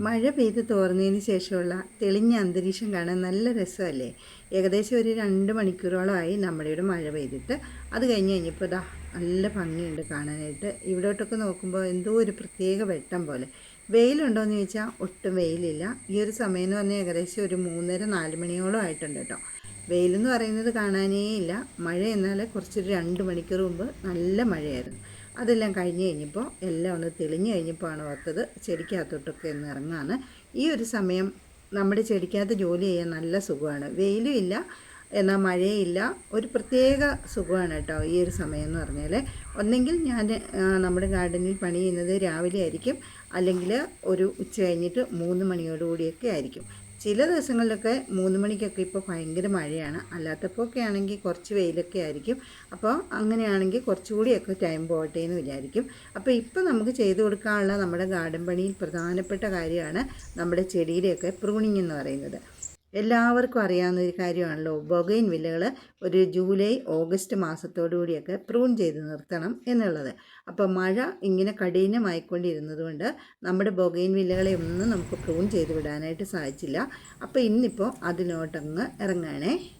മഴ പെയ്ത് തോർന്നതിന് ശേഷമുള്ള തെളിഞ്ഞ അന്തരീക്ഷം കാണാൻ നല്ല രസമല്ലേ? ഏകദേശം ഒരു രണ്ട് മണിക്കൂറോളമായി നമ്മുടെ ഇവിടെ മഴ പെയ്തിട്ട്. അത് കഴിഞ്ഞ് കഴിഞ്ഞപ്പോൾ ഇതാ നല്ല ഭംഗിയുണ്ട് കാണാനായിട്ട്. ഇവിടോട്ടൊക്കെ നോക്കുമ്പോൾ എന്തോ ഒരു പ്രത്യേക വെട്ടം പോലെ. വെയിലുണ്ടോയെന്ന് ചോദിച്ചാൽ ഒട്ടും വെയിലില്ല. ഈ ഒരു സമയം എന്ന് പറഞ്ഞാൽ ഏകദേശം ഒരു മൂന്നര നാല് മണിയോളം ആയിട്ടുണ്ട് കേട്ടോ. വെയിലെന്ന് പറയുന്നത് കാണാനേ ഇല്ല മഴ എന്നാൽ കുറച്ചൊരു രണ്ട് മണിക്കൂർ മുമ്പ് നല്ല മഴയായിരുന്നു. അതെല്ലാം കഴിഞ്ഞ് കഴിഞ്ഞപ്പോൾ എല്ലാം ഒന്ന് തെളിഞ്ഞു കഴിഞ്ഞപ്പോൾ ആണ് ഓർത്തത് ചെടിക്കകത്തോട്ടൊക്കെ ഒന്ന് ഇറങ്ങാന്ന്. ഈ ഒരു സമയം നമ്മുടെ ചെടിക്കകത്ത് ജോലി ചെയ്യാൻ നല്ല സുഖമാണ്. വെയിലും ഇല്ല എന്നാൽ മഴയില്ല. ഒരു പ്രത്യേക സുഖമാണ് കേട്ടോ ഈ ഒരു സമയം എന്ന് പറഞ്ഞാൽ. ഒന്നെങ്കിൽ ഞാൻ നമ്മുടെ ഗാർഡനിൽ പണി ചെയ്യുന്നത് രാവിലെ ആയിരിക്കും. അല്ലെങ്കിൽ ഒരു ഉച്ച കഴിഞ്ഞിട്ട് മൂന്ന് മണിയോടുകൂടിയൊക്കെ ആയിരിക്കും. ചില ദിവസങ്ങളിലൊക്കെ മൂന്ന് മണിക്കൊക്കെ ഇപ്പോൾ ഭയങ്കര മഴയാണ്. അല്ലാത്തപ്പോൾ ഒക്കെ ആണെങ്കിൽ കുറച്ച് വെയിലൊക്കെ ആയിരിക്കും. അപ്പോൾ അങ്ങനെയാണെങ്കിൽ കുറച്ചുകൂടിയൊക്കെ ടൈം പോകട്ടെ എന്ന് വിചാരിക്കും. അപ്പോൾ ഇപ്പോൾ നമുക്ക് ചെയ്തു കൊടുക്കാനുള്ള നമ്മുടെ ഗാർഡൻ പണിയിൽ പ്രധാനപ്പെട്ട കാര്യമാണ് നമ്മുടെ ചെടിയുടെയൊക്കെ പ്രൂണിങ് എന്ന് പറയുന്നത്. എല്ലാവർക്കും അറിയാവുന്ന ഒരു കാര്യമാണല്ലോ. ബൊഗൈൻ വില്ലകൾ ഒരു ജൂലൈ ഓഗസ്റ്റ് മാസത്തോടുകൂടിയൊക്കെ പ്രൂൺ ചെയ്ത് നിർത്തണം എന്നുള്ളത്. അപ്പോൾ മഴ ഇങ്ങനെ കഠിനമായിക്കൊണ്ടിരുന്നത് കൊണ്ട് നമ്മുടെ ബൊഗൈൻ വില്ലകളെ ഒന്നും നമുക്ക് പ്രൂൺ ചെയ്ത് വിടാനായിട്ട് സാധിച്ചില്ല. അപ്പോൾ ഇന്നിപ്പോൾ അതിനോട്ടങ്ങ് ഇറങ്ങുകയാണേ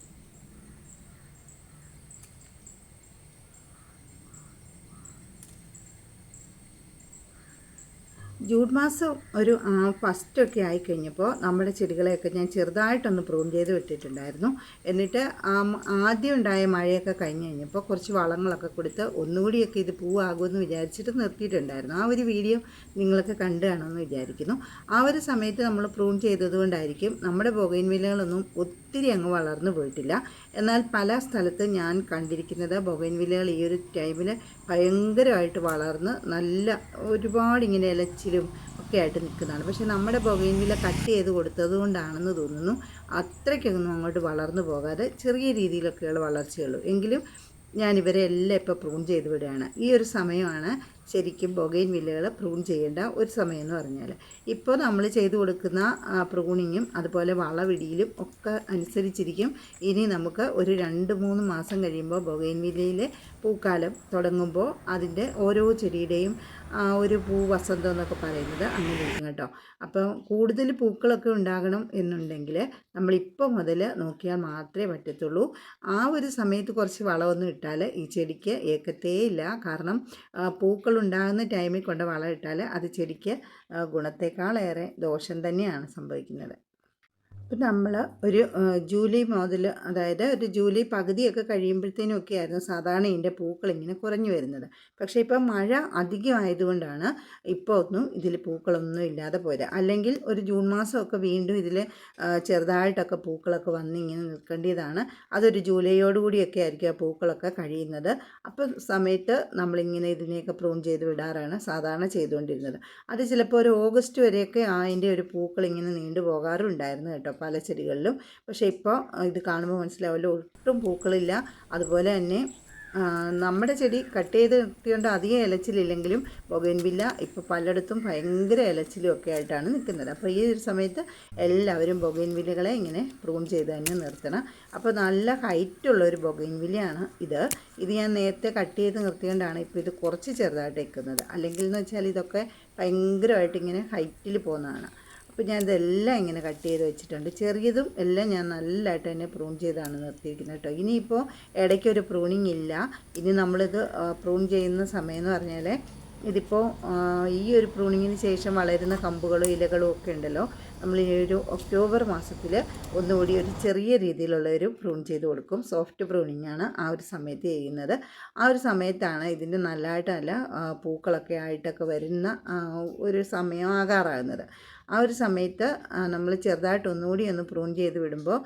ജൂൺ മാസം ഒരു ഫസ്റ്റ് ഫസ്റ്റൊക്കെ ആയിക്കഴിഞ്ഞപ്പോൾ നമ്മുടെ ചെടികളെയൊക്കെ ഞാൻ ചെറുതായിട്ടൊന്ന് പ്രൂൺ ചെയ്ത് വിട്ടിട്ടുണ്ടായിരുന്നു എന്നിട്ട് ആദ്യം ഉണ്ടായ മഴയൊക്കെ കഴിഞ്ഞ് കഴിഞ്ഞപ്പോൾ കുറച്ച് വളങ്ങളൊക്കെ കൊടുത്ത് ഒന്നുകൂടിയൊക്കെ ഇത് പൂവാകുമെന്ന് വിചാരിച്ചിട്ട് നിർത്തിയിട്ടുണ്ടായിരുന്നു. ആ ഒരു വീഡിയോ നിങ്ങളൊക്കെ കണ്ടു കാണുമെന്ന് വിചാരിക്കുന്നു. ആ ഒരു സമയത്ത് നമ്മൾ പ്രൂൺ ചെയ്തതുകൊണ്ടായിരിക്കും നമ്മുടെ ബൊഗൈൻവില്ലകളൊന്നും ഒത്തിരി അങ്ങ് വളർന്നു പോയിട്ടില്ല. എന്നാൽ പല സ്ഥലത്ത് ഞാൻ കണ്ടിരിക്കുന്നത് ബൊഗൈൻവില്ലകൾ ഈ ഒരു ടൈമിൽ ഭയങ്കരമായിട്ട് വളർന്ന് നല്ല ഒരുപാട് ഇങ്ങനെ ഇലച്ചിലും ഒക്കെ ആയിട്ട് നിൽക്കുന്നതാണ്. പക്ഷേ നമ്മുടെ ബൊഗൈൻവില്ല കട്ട് ചെയ്ത് കൊടുത്തത് കൊണ്ടാണെന്ന് തോന്നുന്നു അത്രയ്ക്കൊന്നും അങ്ങോട്ട് വളർന്നു പോകാതെ ചെറിയ രീതിയിലൊക്കെയുള്ള വളർച്ചയുള്ളൂ. എങ്കിലും ഞാൻ ഇവരെ എല്ലാം ഇപ്പോൾ പ്രൂൺ ചെയ്ത് വിടുകയാണ്. ഈ ഒരു സമയമാണ് ശരിക്കും ബൊഗൈൻ വില്ലകൾ പ്രൂൺ ചെയ്യേണ്ട ഒരു സമയം എന്ന് പറഞ്ഞാൽ ഇപ്പോൾ നമ്മൾ ചെയ്തു കൊടുക്കുന്ന പ്രൂണിങ്ങും അതുപോലെ വളവിടിയിലും ഒക്കെ അനുസരിച്ചിരിക്കും. ഇനി നമുക്ക് ഒരു രണ്ട് മൂന്ന് മാസം കഴിയുമ്പോൾ ബൊഗൈൻ വില്ലയിലെ പൂക്കാലം തുടങ്ങുമ്പോൾ അതിന്റെ ഓരോ ചെടിയുടെയും ഒരു പൂ വസന്തം എന്നൊക്കെ പറയുന്നത് അങ്ങനെ ഇരിക്കും കേട്ടോ. അപ്പോൾ കൂടുതൽ പൂക്കളൊക്കെ ഉണ്ടാകണം എന്നുണ്ടെങ്കിൽ നമ്മളിപ്പോൾ മുതൽ നോക്കിയാൽ മാത്രമേ പറ്റത്തുള്ളൂ. ആ ഒരു സമയത്ത് കുറച്ച് വളമൊന്നും ഇട്ടാൽ ഈ ചെടിക്ക് ഏക്കത്തേ ഇല്ല. കാരണം പൂക്കൾ ഉണ്ടാകുന്ന ടൈമിൽ കൊണ്ട് വളം ഇട്ടാൽ അത് ചെടിക്ക് ഗുണത്തേക്കാളേറെ ദോഷം തന്നെയാണ് സംഭവിക്കുന്നത്. ഇപ്പം നമ്മൾ ഒരു ജൂലൈ മുതൽ അതായത് ഒരു ജൂലൈ പകുതിയൊക്കെ കഴിയുമ്പോഴത്തേനും ഒക്കെ ആയിരുന്നു സാധാരണ ഇതിന്റെ പൂക്കൾ ഇങ്ങനെ കുറഞ്ഞു വരുന്നത്. പക്ഷേ ഇപ്പം മഴ അധികം ആയതുകൊണ്ടാണ് ഇപ്പോൾ ഒന്നും ഇതിൽ പൂക്കളൊന്നും ഇല്ലാതെ പോയത്. അല്ലെങ്കിൽ ഒരു ജൂൺ മാസമൊക്കെ വീണ്ടും ഇതിൽ ചെറുതായിട്ടൊക്കെ പൂക്കളൊക്കെ വന്ന് ഇങ്ങനെ നിൽക്കേണ്ടതാണ് അതൊരു ജൂലൈയോടുകൂടിയൊക്കെ ആയിരിക്കും ആ പൂക്കളൊക്കെ കഴിയുന്നത്. അപ്പോൾ സമയത്ത് നമ്മളിങ്ങനെ ഇതിനെയൊക്കെ പ്രൂൺ ചെയ്ത് വിടാറാണ് സാധാരണ ചെയ്തുകൊണ്ടിരുന്നത്. അത് ചിലപ്പോൾ ഒരു ഓഗസ്റ്റ് വരെയൊക്കെ അതിന്റെ ഒരു പൂക്കൾ ഇങ്ങനെ നീണ്ടു പോകാറുണ്ടായിരുന്നു കേട്ടോ. പല ചെടികളിലും. പക്ഷേ ഇപ്പോൾ ഇത് കാണുമ്പോൾ മനസ്സിലാവില്ല ഒട്ടും പൂക്കളില്ല. അതുപോലെ തന്നെ നമ്മുടെ ചെടി കട്ട് ചെയ്ത് നിർത്തിയോണ്ട് അധികം ഇലച്ചിലില്ലെങ്കിലും ബൊഗൻവില്ല ഇപ്പോൾ പലയിടത്തും ഭയങ്കര ഇലച്ചിലും ഒക്കെ ആയിട്ടാണ് നിൽക്കുന്നത് അപ്പോൾ ഈ ഒരു സമയത്ത് എല്ലാവരും ബൊഗൻവില്ലകളെ ഇങ്ങനെ പ്രൂം ചെയ്ത് തന്നെ നിർത്തണം. അപ്പോൾ നല്ല ഹൈറ്റുള്ള ഒരു ബൊഗൻവില്ലയാണ് ഇത്. ഇത് ഞാൻ നേരത്തെ കട്ട് ചെയ്ത് നിർത്തിയോണ്ടാണ് ഇപ്പോൾ ഇത് കുറച്ച് ചെറുതായിട്ട് നിൽക്കുന്നത് അല്ലെങ്കിൽ എന്ന് വെച്ചാൽ ഇതൊക്കെ ഭയങ്കരമായിട്ട് ഇങ്ങനെ ഹൈറ്റിൽ പോകുന്നതാണ്. അപ്പോൾ ഞാൻ ഇതെല്ലാം ഇങ്ങനെ കട്ട് ചെയ്ത് വെച്ചിട്ടുണ്ട്. ചെറിയതും എല്ലാം ഞാൻ നല്ലതായിട്ട് തന്നെ പ്രൂൺ ചെയ്താണ് നിർത്തിയിരിക്കുന്നത് കേട്ടോ. ഇനിയിപ്പോൾ ഇടയ്ക്കൊരു പ്രൂണിങ് ഇല്ല. ഇനി നമ്മളിത് പ്രൂൺ ചെയ്യുന്ന സമയം എന്ന് പറഞ്ഞാൽ ഇതിപ്പോൾ ഈ ഒരു പ്രൂണിങ്ങിന് ശേഷം വളരുന്ന കമ്പുകളും ഇലകളും ഒക്കെ ഉണ്ടല്ലോ. നമ്മൾ ഈ ഒരു ഒക്ടോബർ മാസത്തിൽ ഒന്നുകൂടി ഒരു ചെറിയ രീതിയിലുള്ള ഒരു പ്രൂൺ ചെയ്ത് കൊടുക്കും. സോഫ്റ്റ് പ്രൂണിങ് ആണ് ആ ഒരു സമയത്ത് ചെയ്യുന്നത്. ആ ഒരു സമയത്താണ് ഇതിന്റെ നല്ലതായിട്ട് നല്ല പൂക്കളൊക്കെ ആയിട്ടൊക്കെ വരുന്ന ഒരു സമയമാകാറാകുന്നത് ആ ഒരു സമയത്ത് നമ്മൾ ചെറുതായിട്ട് ഒന്നുകൂടി ഒന്ന് പ്രൂൺ ചെയ്ത് വിടുമ്പോൾ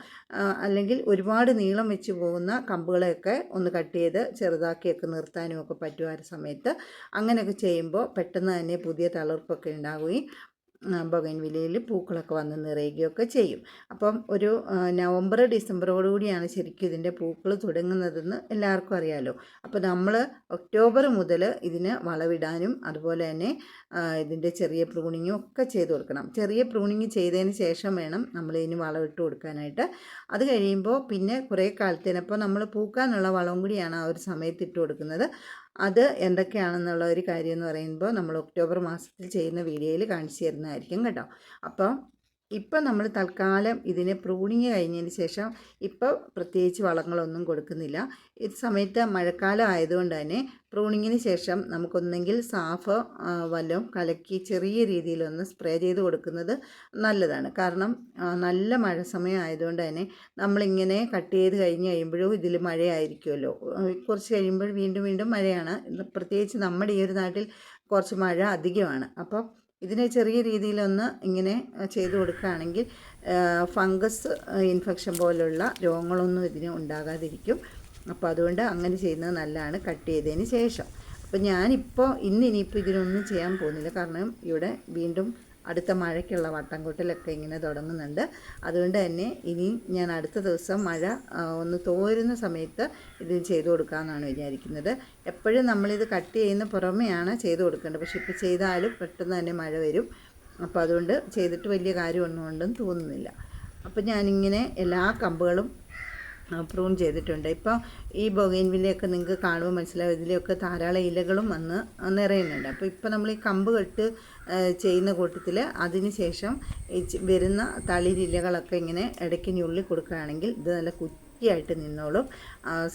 അല്ലെങ്കിൽ ഒരുപാട് നീളം വെച്ച് പോകുന്ന കമ്പുകളെയൊക്കെ ഒന്ന് കട്ട് ചെയ്ത് ചെറുതാക്കിയൊക്കെ നിർത്താനും ഒക്കെ പറ്റും ആ ഒരു സമയത്ത്. അങ്ങനെയൊക്കെ ചെയ്യുമ്പോൾ പെട്ടെന്ന് തന്നെ പുതിയ തളർപ്പൊക്കെ ഉണ്ടാവുകയും ബൊഗൈൻവില്ലയിൽ പൂക്കളൊക്കെ വന്ന് നിറയുകയൊക്കെ ചെയ്യും. അപ്പം ഒരു നവംബർ ഡിസംബറോടുകൂടിയാണ് ശരിക്കും ഇതിന്റെ പൂക്കൾ തുടങ്ങുന്നതെന്ന് എല്ലാവർക്കും അറിയാമല്ലോ അപ്പോൾ നമ്മൾ ഒക്ടോബർ മുതൽ ഇതിന് വളവിടാനും അതുപോലെ തന്നെ ഇതിന്റെ ചെറിയ പ്രൂണിങ്ങും ഒക്കെ ചെയ്ത് കൊടുക്കണം. ചെറിയ പ്രൂണിങ് ചെയ്തതിന് ശേഷം വേണം നമ്മൾ ഇതിന് വളമിട്ട് കൊടുക്കാനായിട്ട്. അത് കഴിയുമ്പോൾ പിന്നെ കുറേ കാലത്തിനപ്പോൾ നമ്മൾ പൂക്കാനുള്ള വളം കൂടിയാണ് ആ ഒരു സമയത്ത് ഇട്ട് കൊടുക്കുന്നത്. അത് എന്തൊക്കെയാണെന്നുള്ള ഒരു കാര്യം എന്ന് പറയുമ്പോൾ നമ്മൾ ഒക്ടോബർ മാസത്തിൽ ചെയ്യുന്ന വീഡിയോയിൽ കാണിച്ചു തരുന്നതായിരിക്കും കേട്ടോ. അപ്പം ഇപ്പം നമ്മൾ തൽക്കാലം ഇതിനെ പ്രൂണിങ് കഴിഞ്ഞതിന് ശേഷം ഇപ്പോൾ പ്രത്യേകിച്ച് വളങ്ങളൊന്നും കൊടുക്കുന്നില്ല. ഈ സമയത്ത് മഴക്കാലം ആയതുകൊണ്ട് തന്നെ പ്രൂണിങ്ങിന് ശേഷം നമുക്കൊന്നെങ്കിൽ സാഫ് വല്ലതും കലക്കി ചെറിയ രീതിയിലൊന്ന് സ്പ്രേ ചെയ്ത് കൊടുക്കുന്നത് നല്ലതാണ്. കാരണം നല്ല മഴ സമയം ആയതുകൊണ്ട് തന്നെ നമ്മളിങ്ങനെ കട്ട് ചെയ്ത് കഴിഞ്ഞ് കഴിയുമ്പോഴും ഇതിൽ മഴയായിരിക്കുമല്ലോ. കുറച്ച് കഴിയുമ്പോൾ വീണ്ടും വീണ്ടും മഴയാണ്. പ്രത്യേകിച്ച് നമ്മുടെ ഈ ഒരു നാട്ടിൽ കുറച്ച് മഴ അധികമാണ്. അപ്പം ഇതിനെ ചെറിയ രീതിയിലൊന്ന് ഇങ്ങനെ ചെയ്ത് കൊടുക്കുകയാണെങ്കിൽ ഫംഗസ് ഇൻഫെക്ഷൻ പോലുള്ള രോഗങ്ങളൊന്നും ഇതിന് ഉണ്ടാകാതിരിക്കും. അപ്പോൾ അതുകൊണ്ട് അങ്ങനെ ചെയ്യുന്നത് നല്ലതാണ് കട്ട് ചെയ്തതിന് ശേഷം. അപ്പോൾ ഞാനിപ്പോൾ ഇന്ന് ഇനിയിപ്പോൾ ഇതിനൊന്നും ചെയ്യാൻ പോകുന്നില്ല. കാരണം ഇവിടെ വീണ്ടും അടുത്ത മഴയ്ക്കുള്ള വട്ടംകൂട്ടിലൊക്കെ ഇങ്ങനെ തുടങ്ങുന്നുണ്ട്. അതുകൊണ്ട് തന്നെ ഇനി ഞാൻ അടുത്ത ദിവസം മഴ ഒന്ന് തോരുന്ന സമയത്ത് ഇത് ചെയ്തു കൊടുക്കാമെന്നാണ് വിചാരിക്കുന്നത്. എപ്പോഴും നമ്മളിത് കട്ട് ചെയ്യുന്ന പുറമെയാണ് ചെയ്തു കൊടുക്കേണ്ടത്. പക്ഷേ ഇപ്പോൾ ചെയ്താലും പെട്ടെന്ന് തന്നെ മഴ വരും. അപ്പോൾ അതുകൊണ്ട് ചെയ്തിട്ട് വലിയ കാര്യമൊന്നും ഉണ്ടെന്ന് തോന്നുന്നില്ല. അപ്പോൾ ഞാനിങ്ങനെ എല്ലാ കമ്പുകളും പ്രൂൺ ചെയ്തിട്ടുണ്ട്. ഇപ്പോൾ ഈ ബൊഗൈൻവില്ലയൊക്കെ നിങ്ങൾക്ക് കാണുമ്പോൾ മനസ്സിലാവും. ഇതിലൊക്കെ ധാരാളം ഇലകളും വന്ന് നിറയുന്നുണ്ട്. അപ്പോൾ ഇപ്പോൾ നമ്മൾ ഈ കമ്പ് കെട്ട് ചെയ്യുന്ന കൂട്ടത്തിൽ അതിന് ശേഷം വരുന്ന തളിരിലകളൊക്കെ ഇങ്ങനെ ഇടയ്ക്ക് ഞുള്ളി കൊടുക്കുകയാണെങ്കിൽ ഇത് നല്ല കുറ്റിയായിട്ട് നിന്നോളും.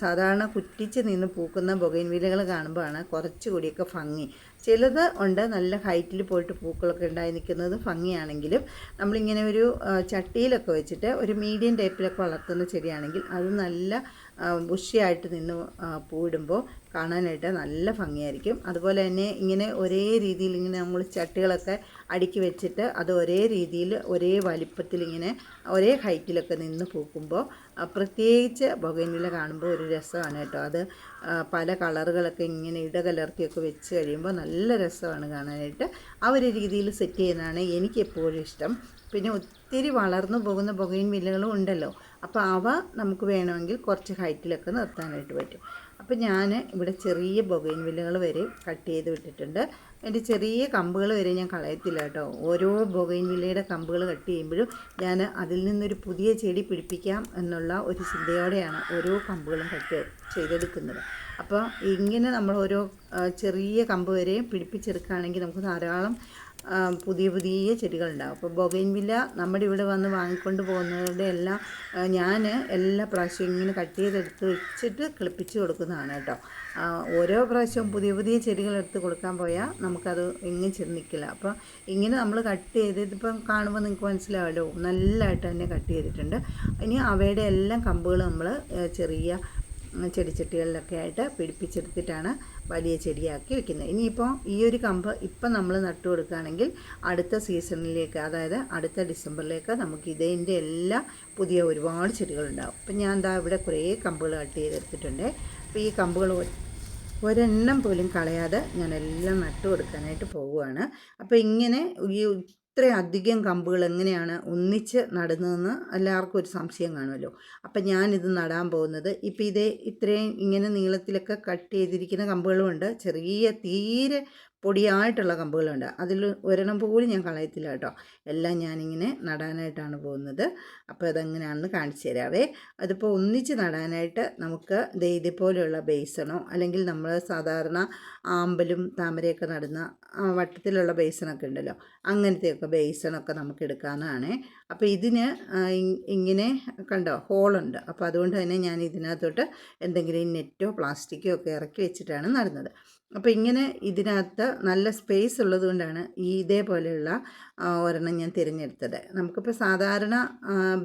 സാധാരണ കുറ്റിച്ച് നിന്ന് പൂക്കുന്ന ബൊഗൈൻവിലകൾ കാണുമ്പോഴാണ് കുറച്ചുകൂടിയൊക്കെ ഭംഗി. ചിലത് ഉണ്ട് നല്ല ഹൈറ്റിൽ പോയിട്ട് പൂക്കളൊക്കെ ഉണ്ടായി നിൽക്കുന്നത് ഭംഗിയാണെങ്കിലും നമ്മളിങ്ങനെ ഒരു ചട്ടിയിലൊക്കെ വെച്ചിട്ട് ഒരു മീഡിയം ടൈപ്പിലൊക്കെ വളർത്തുന്ന ചെടിയാണെങ്കിൽ അത് നല്ല ബുഷിയായിട്ട് നിന്ന് പൂവിടുമ്പോൾ കാണാനായിട്ട് നല്ല ഭംഗിയായിരിക്കും. അതുപോലെ തന്നെ ഇങ്ങനെ ഒരേ രീതിയിൽ ഇങ്ങനെ നമ്മൾ ചട്ടികളൊക്കെ അടുക്കി വെച്ചിട്ട് അത് ഒരേ രീതിയിൽ ഒരേ വലിപ്പത്തിൽ ഇങ്ങനെ ഒരേ ഹൈറ്റിലൊക്കെ നിന്ന് പൂക്കുമ്പോൾ പ്രത്യേകിച്ച് ബൊഗനില കാണുമ്പോൾ ഒരു രസമാണ് കേട്ടോ. അത് പല കളറുകളൊക്കെ ഇങ്ങനെ ഇടകലർത്തിയൊക്കെ വെച്ച് കഴിയുമ്പോൾ നല്ല രസമാണ് കാണാനായിട്ട്. ആ ഒരു രീതിയിൽ സെറ്റ് ചെയ്യുന്നതാണ് എനിക്കെപ്പോഴും ഇഷ്ടം. പിന്നെ ഒത്തിരി വളർന്നു പോകുന്ന ബൊഗൈൻ വില്ലകളും ഉണ്ടല്ലോ. അപ്പോൾ അവ നമുക്ക് വേണമെങ്കിൽ കുറച്ച് ഹൈറ്റിലൊക്കെ നിർത്താനായിട്ട് പറ്റും. അപ്പോൾ ഞാൻ ഇവിടെ ചെറിയ ബൊഗൈൻ വില്ലുകൾ വരെ കട്ട് ചെയ്ത് വിട്ടിട്ടുണ്ട്. എന്റെ ചെറിയ കമ്പുകൾ വരെ ഞാൻ കളയത്തില്ല കേട്ടോ. ഓരോ ബൊഗൈൻ വില്ലയുടെ കമ്പുകൾ കട്ട് ചെയ്യുമ്പോഴും ഞാൻ അതിൽ നിന്നൊരു പുതിയ ചെടി പിടിപ്പിക്കാം എന്നുള്ള ഒരു ചിന്തയോടെയാണ് ഓരോ കമ്പുകളും കട്ട് ചെയ്തെടുക്കുന്നത്. അപ്പോൾ ഇങ്ങനെ നമ്മൾ ഓരോ ചെറിയ കമ്പ് വരെ പിടിപ്പിച്ചെടുക്കുകയാണെങ്കിൽ നമുക്ക് ധാരാളം പുതിയ പുതിയ ചെടികളുണ്ടാകും അപ്പോൾ ബൊഗൈൻവില്ല നമ്മുടെ ഇവിടെ വന്ന് വാങ്ങിക്കൊണ്ട് പോകുന്നവരുടെ എല്ലാം ഞാൻ എല്ലാ പ്രാവശ്യവും ഇങ്ങനെ കട്ട് ചെയ്തെടുത്ത് വെച്ചിട്ട് കിളിപ്പിച്ച് കൊടുക്കുന്നതാണ് കേട്ടോ. ഓരോ പ്രാവശ്യവും പുതിയ പുതിയ ചെടികൾ എടുത്ത് കൊടുക്കാൻ പോയാൽ നമുക്കത് എങ്ങും ചെന്ന് നിൽക്കില്ല. അപ്പോൾ ഇങ്ങനെ നമ്മൾ കട്ട് ചെയ്തിപ്പം കാണുമ്പോൾ നിങ്ങൾക്ക് മനസ്സിലാവല്ലോ നല്ലതായിട്ട് തന്നെ കട്ട് ചെയ്തിട്ടുണ്ട്. ഇനി അവയുടെ എല്ലാം കമ്പുകൾ നമ്മൾ ചെറിയ ചെടിച്ചട്ടികളിലൊക്കെ ആയിട്ട് പിടിപ്പിച്ചെടുത്തിട്ടാണ് വലിയ ചെടിയാക്കി വെക്കുന്നത്. ഇനിയിപ്പോൾ ഈ ഒരു കമ്പ് ഇപ്പം നമ്മൾ നട്ടു കൊടുക്കുകയാണെങ്കിൽ അടുത്ത സീസണിലേക്ക് അതായത് അടുത്ത ഡിസംബറിലേക്ക് നമുക്ക് ഇതിന്റെ എല്ലാ പുതിയ ഒരുപാട് ചെടികളുണ്ടാവും. അപ്പം ഞാൻ എന്താ ഇവിടെ കുറേ കമ്പുകൾ കട്ട് ചെയ്തെടുത്തിട്ടുണ്ട്. അപ്പോൾ ഈ കമ്പുകൾ ഒരെണ്ണം പോലും കളയാതെ ഞാൻ എല്ലാം നട്ടു കൊടുക്കാനായിട്ട് പോവുകയാണ്. അപ്പോൾ ഇങ്ങനെ ഈ ഇത്രയധികം കമ്പുകൾ എങ്ങനെയാണ് ഒന്നിച്ച് നടുന്നതെന്ന് എല്ലാവർക്കും ഒരു സംശയം കാണുമല്ലോ. അപ്പം ഞാനിത് നടാൻ പോകുന്നത്. ഇപ്പം ഇതേ ഇത്രയും ഇങ്ങനെ നീളത്തിലൊക്കെ കട്ട് ചെയ്തിരിക്കുന്ന കമ്പുകളുമുണ്ട്. ചെറിയ തീരെ പൊടിയായിട്ടുള്ള കമ്പുകളുണ്ട്. അതിൽ ഒരെണ്ണം പോലും ഞാൻ കളയത്തില്ല കേട്ടോ. എല്ലാം ഞാനിങ്ങനെ നടാനായിട്ടാണ് പോകുന്നത്. അപ്പോൾ അതെങ്ങനെയാണെന്ന് കാണിച്ചു തരാവേ. അതിപ്പോൾ ഒന്നിച്ച് നടാനായിട്ട് നമുക്ക് ദേ പോലെയുള്ള ബേസണോ അല്ലെങ്കിൽ നമ്മൾ സാധാരണ ആമ്പലും താമരയൊക്കെ നടുന്ന വട്ടത്തിലുള്ള ബേസണൊക്കെ ഉണ്ടല്ലോ. അങ്ങനത്തെയൊക്കെ ബേസണൊക്കെ നമുക്ക് എടുക്കാനാണ് അപ്പോൾ ഇതിന് ഇങ്ങനെ കണ്ടോ ഹോളുണ്ട്. അപ്പോൾ അതുകൊണ്ട് തന്നെ ഞാൻ ഇതിനകത്തോട്ട് എന്തെങ്കിലും നെറ്റോ പ്ലാസ്റ്റിക്കോ ഒക്കെ ഇറക്കി വെച്ചിട്ടാണ് നടുന്നത്. അപ്പോൾ ഇങ്ങനെ ഇതിനകത്ത് നല്ല സ്പേസ് ഉള്ളതുകൊണ്ടാണ് ഈ ഇതേപോലെയുള്ള ഒരെണ്ണം ഞാൻ തിരഞ്ഞെടുത്തത്. നമുക്കിപ്പോൾ സാധാരണ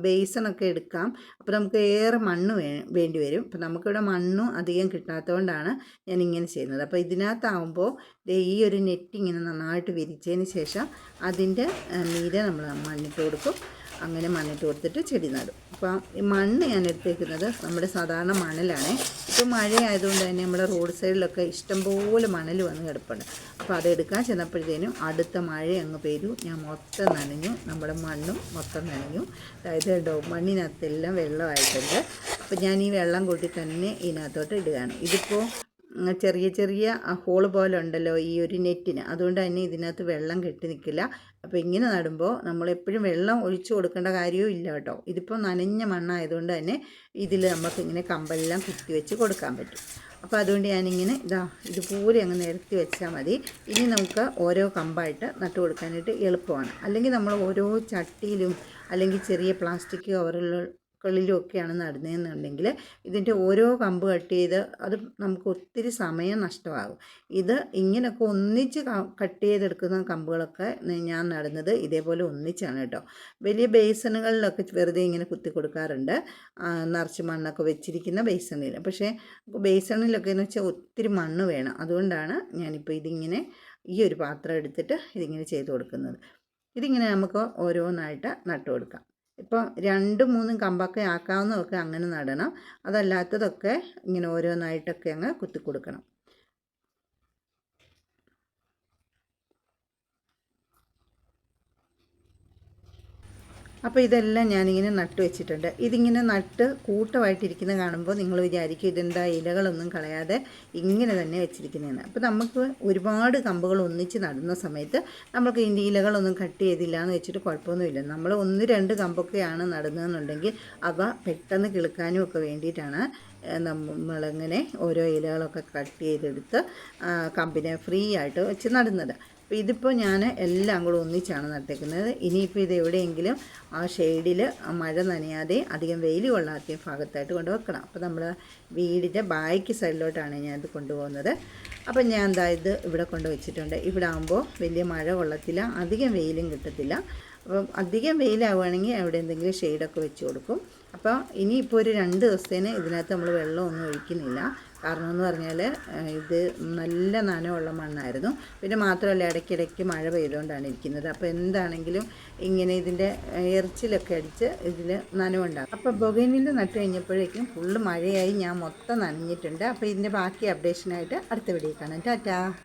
ബേസണൊക്കെ എടുക്കാം. അപ്പോൾ നമുക്ക് ഏറെ മണ്ണ് വേ വേണ്ടി വരും. അപ്പോൾ നമുക്കിവിടെ മണ്ണും അധികം കിട്ടാത്തതുകൊണ്ടാണ് ഞാൻ ഇങ്ങനെ ചെയ്യുന്നത്. അപ്പോൾ ഇതിനകത്താവുമ്പോൾ ഈ ഒരു നെറ്റ് ഇങ്ങനെ നന്നായിട്ട് വിരിച്ചതിന് ശേഷം അതിന്റെ നീര നമ്മൾ മണ്ണിട്ട് കൊടുക്കും. അങ്ങനെ മണ്ണിട്ട് കൊടുത്തിട്ട് ചെടി നടും. അപ്പം മണ്ണ് ഞാൻ എടുത്തേക്കുന്നത് നമ്മുടെ സാധാരണ മണലാണ് ഇപ്പോൾ മഴയായതുകൊണ്ട് തന്നെ നമ്മുടെ റോഡ് സൈഡിലൊക്കെ ഇഷ്ടംപോലെ മണൽ വന്ന് കിടപ്പുണ്ട്. അപ്പോൾ അതെടുക്കാൻ ചെന്നപ്പോഴത്തേനും അടുത്ത മഴ അങ്ങ് പെയ്തു. ഞാൻ മൊത്തം നനഞ്ഞു. നമ്മുടെ മണ്ണും മൊത്തം നനഞ്ഞു. അതായത് ഡോ മണ്ണിനകത്തെല്ലാം വെള്ളമായിട്ടുണ്ട്. അപ്പം ഞാൻ ഈ വെള്ളം കൂട്ടി തന്നെ ഇതിനകത്തോട്ട് ഇടുകയാണ്. ഇതിപ്പോൾ ചെറിയ ചെറിയ ഹോൾ പോലെ ഉണ്ടല്ലോ ഈ ഒരു നെറ്റിന്. അതുകൊണ്ട് തന്നെ ഇതിനകത്ത് വെള്ളം കെട്ടി നിൽക്കില്ല. അപ്പോൾ ഇങ്ങനെ നടുമ്പോൾ നമ്മൾ എപ്പോഴും വെള്ളം ഒഴിച്ചു കൊടുക്കേണ്ട കാര്യവും ഇല്ല കേട്ടോ. ഇതിപ്പോൾ നനഞ്ഞ മണ്ണായതുകൊണ്ട് തന്നെ ഇതിൽ നമുക്ക് ഇങ്ങനെ കമ്പെല്ലാം കുത്തി വെച്ച് കൊടുക്കാൻ പറ്റും. അപ്പോൾ അതുകൊണ്ട് ഞാനിങ്ങനെ ഇതാ ഇതുപോലെ അങ്ങ് നിരത്തി വെച്ചാൽ മതി. ഇനി നമുക്ക് ഓരോ കമ്പായിട്ട് നട്ടു കൊടുക്കാനായിട്ട് എളുപ്പമാണ്. അല്ലെങ്കിൽ നമ്മൾ ഓരോ ചട്ടിയിലും അല്ലെങ്കിൽ ചെറിയ പ്ലാസ്റ്റിക് കവറുകളിലും ഒക്കെയാണ് നടുന്നതെന്നുണ്ടെങ്കിൽ ഇതിന്റെ ഓരോ കമ്പ് കട്ട് ചെയ്ത് അത് നമുക്ക് ഒത്തിരി സമയം നഷ്ടമാകും. ഇത് ഇങ്ങനെയൊക്കെ ഒന്നിച്ച് കട്ട് ചെയ്തെടുക്കുന്ന കമ്പുകളൊക്കെ ഞാൻ നടുന്നത് ഇതേപോലെ ഒന്നിച്ചാണ് കേട്ടോ. വലിയ ബേസണുകളിലൊക്കെ വെറുതെ ഇങ്ങനെ കുത്തി കൊടുക്കാറുണ്ട്. നിറച്ച് മണ്ണൊക്കെ വെച്ചിരിക്കുന്ന ബേസണിൽ. പക്ഷേ ബേസണിലൊക്കെ എന്ന് വെച്ചാൽ ഒത്തിരി മണ്ണ് വേണം. അതുകൊണ്ടാണ് ഞാനിപ്പോൾ ഇതിങ്ങനെ ഈ ഒരു പാത്രം എടുത്തിട്ട് ഇതിങ്ങനെ ചെയ്ത് കൊടുക്കുന്നത്. ഇതിങ്ങനെ നമുക്ക് ഓരോന്നായിട്ട് നട്ടു കൊടുക്കാം. ഇപ്പോൾ രണ്ടും മൂന്നും കമ്പൊക്കെ ആക്കാവുന്നതൊക്കെ അങ്ങനെ നടണം. അതല്ലാത്തതൊക്കെ ഇങ്ങനെ ഓരോന്നായിട്ടൊക്കെ അങ്ങ് കുത്തി കൊടുക്കണം അപ്പോൾ ഇതെല്ലാം ഞാനിങ്ങനെ നട്ട് വെച്ചിട്ടുണ്ട്. ഇതിങ്ങനെ നട്ട് കൂട്ടമായിട്ടിരിക്കുന്ന കാണുമ്പോൾ നിങ്ങൾ വിചാരിക്കും ഇതെന്താ ഇലകളൊന്നും കളയാതെ ഇങ്ങനെ തന്നെ വെച്ചിരിക്കുന്നതെന്ന് അപ്പോൾ നമുക്ക് ഒരുപാട് കമ്പുകൾ ഒന്നിച്ച് നടുന്ന സമയത്ത് നമുക്ക് ഇതിന്റെ ഇലകളൊന്നും കട്ട് ചെയ്തില്ല എന്ന് വെച്ചിട്ട് കുഴപ്പമൊന്നുമില്ല. നമ്മൾ ഒന്ന് രണ്ട് കമ്പൊക്കെയാണ് നടുന്നതെന്നുണ്ടെങ്കിൽ അവ പെട്ടെന്ന് കിളുക്കാനും ഒക്കെ വേണ്ടിയിട്ടാണ് നമ്മളിങ്ങനെ ഓരോ ഇലകളൊക്കെ കട്ട് ചെയ്തെടുത്ത് കമ്പിനെ ഫ്രീ ആയിട്ട് വെച്ച് നടുന്നത്. അപ്പോൾ ഇതിപ്പോൾ ഞാൻ എല്ലാം കൂടെ ഒന്നിച്ചാണ് നട്ടേക്കുന്നത്. ഇനിയിപ്പോൾ ഇത് എവിടെയെങ്കിലും ആ ഷെയ്ഡിൽ മഴ നനയാതെ അധികം വെയിൽ കൊള്ളാത്ത ഭാഗത്തായിട്ട് കൊണ്ട് വെക്കണം. അപ്പോൾ നമ്മൾ വീടിന്റെ ബാക്ക് സൈഡിലോട്ടാണ് ഞാൻ ഇത് കൊണ്ടുപോകുന്നത്. അപ്പം ഞാൻ എന്താ ഇത് ഇവിടെ കൊണ്ട് വെച്ചിട്ടുണ്ട്. ഇവിടെ ആകുമ്പോൾ വലിയ മഴ കൊള്ളത്തില്ല അധികം വെയിലും കിട്ടത്തില്ല. അപ്പം അധികം വെയിലാവുകയാണെങ്കിൽ അവിടെ എന്തെങ്കിലും ഷെയ്ഡൊക്കെ വെച്ച് കൊടുക്കും. അപ്പോൾ ഇനി ഇനിയിപ്പോൾ ഒരു രണ്ട് ദിവസത്തേന് ഇതിനകത്ത് നമ്മൾ വെള്ളമൊന്നും ഒഴിക്കുന്നില്ല. കാരണം എന്ന് പറഞ്ഞാൽ ഇത് നല്ല നനമുള്ള മണ്ണായിരുന്നു. പിന്നെ മാത്രമല്ല ഇടയ്ക്കിടയ്ക്ക് മഴ പെയ്തുകൊണ്ടാണ് ഇരിക്കുന്നത്. അപ്പോൾ എന്താണെങ്കിലും ഇങ്ങനെ ഇതിന്റെ എറിച്ചിലൊക്കെ അടിച്ച് ഇതിൽ നനവുണ്ടാകും. അപ്പോൾ ബൊഗൈനിൽ നട്ട് കഴിഞ്ഞപ്പോഴേക്കും ഫുള്ള് മഴയായി ഞാൻ മൊത്തം നനഞ്ഞിട്ടുണ്ട്. അപ്പോൾ ഇതിന്റെ ബാക്കി അപ്ഡേഷനായിട്ട് അടുത്ത വീഡിയോ കാണാം. ടാറ്റാ!